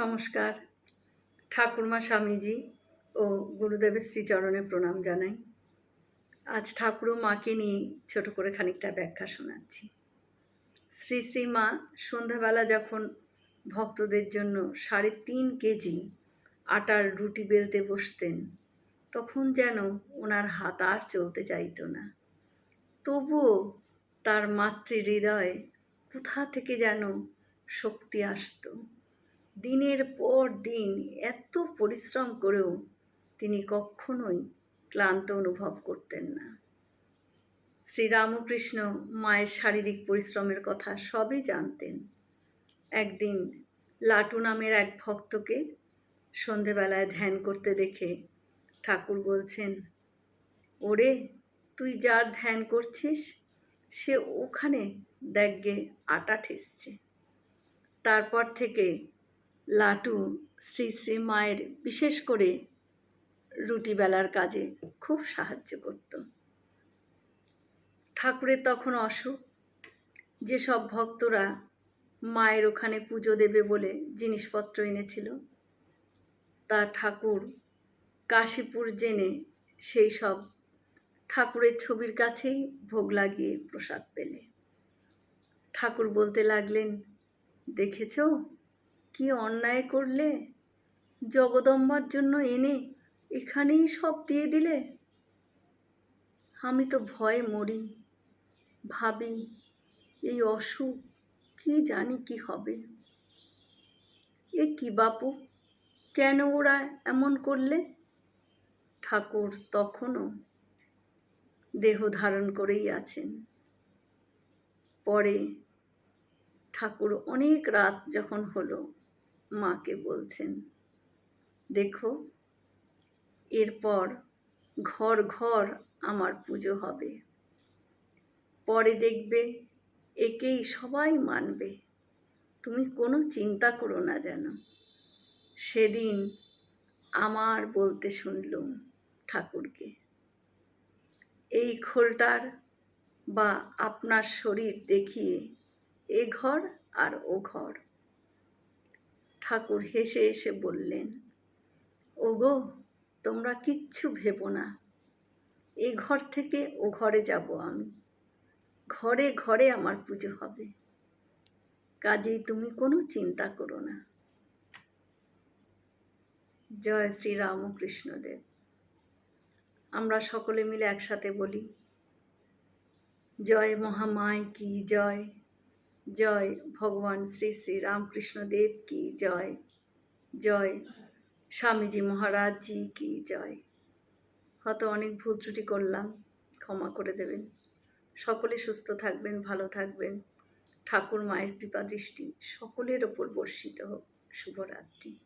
নমস্কার। ঠাকুরমা স্বামীজি ও গুরুদেবের শ্রীচরণে প্রণাম জানাই। আজ ঠাকুর মাকে নিয়ে ছোট করে খানিকটা ব্যাখ্যা শোনাচ্ছি। শ্রী শ্রী মা সন্ধ্যাবেলা যখন ভক্তদের জন্য সাড়ে তিন কেজি আটার রুটি বেলতে বসতেন, তখন যেন ওনার হাত আর চলতে চাইতো না। তবুও তার মাতৃ হৃদয়ে কোথা থেকে যেন শক্তি আসতো। দিনের পর দিন এত পরিশ্রম করেও তিনি কখনোই ক্লান্ত অনুভব করতেন না। শ্রীরামকৃষ্ণ মায়ের শারীরিক পরিশ্রমের কথা সবই জানতেন। একদিন লাটু নামের এক ভক্তকে সন্ধেবেলায় ধ্যান করতে দেখে ঠাকুর বলছেন, ওরে, তুই যার ধ্যান করছিস, সে ওখানে দেখগে আটা ঠেসছে। তারপর থেকে লাটু শ্রী শ্রী মায়ের বিশেষ করে রুটি বেলার কাজে খুব সাহায্য করত। ঠাকুরের তখন অসুখ। যেসব ভক্তরা মায়ের ওখানে পুজো দেবে বলে জিনিসপত্র এনেছিল, তা ঠাকুর কাশীপুর জেনে সেই সব ঠাকুরের ছবির কাছেই ভোগ লাগিয়ে প্রসাদ পেলে। ঠাকুর বলতে লাগলেন, দেখেছ? কি অন্যায় করলে? জগদম্বার জন্য এনে এখানেই সব দিয়ে দিলে? আমি তো ভয়ে মরি। ভাবি, এই অসুখ কি জানি কি হবে? এ কি বাপু, কেন ওরা এমন করলে? ঠাকুর তখনও দেহ ধারণ করেই আছেন। পরে ঠাকুর অনেক রাত যখন হলো মাকে বলছেন, দেখো, এরপর ঘর ঘর আমার পুজো হবে। পরে দেখবে একেই সবাই মানবে। তুমি কোনো চিন্তা করো না যেন। সেদিন আমার বলতে শুনলুম ঠাকুরকে। এই খোলটার বা আপনার শরীর দেখিয়ে এ ঘর আর ও ঘর। ঠাকুর হেসে এসে বললেন, ওগো, তোমরা কিচ্ছু ভেবো না। এ ঘর থেকে ও ঘরে যাব আমি। ঘরে ঘরে আমার পুজো হবে। কাজেই তুমি কোনো চিন্তা করো না। জয় শ্রী রামকৃষ্ণদেব। আমরা সকলে মিলে একসাথে বলি, জয় মহামায় কি জয়। জয় ভগবান শ্রী শ্রী রামকৃষ্ণ দেব কি জয়। জয় স্বামীজি মহারাজ জি কি জয়। হয়তো অনেক ভুল ত্রুটি করলাম, ক্ষমা করে দেবেন। সকলে সুস্থ থাকবেন, ভালো থাকবেন। ঠাকুর মায়ের কৃপা দৃষ্টি সকলের ওপর বর্ষিত হোক। শুভরাত্রি।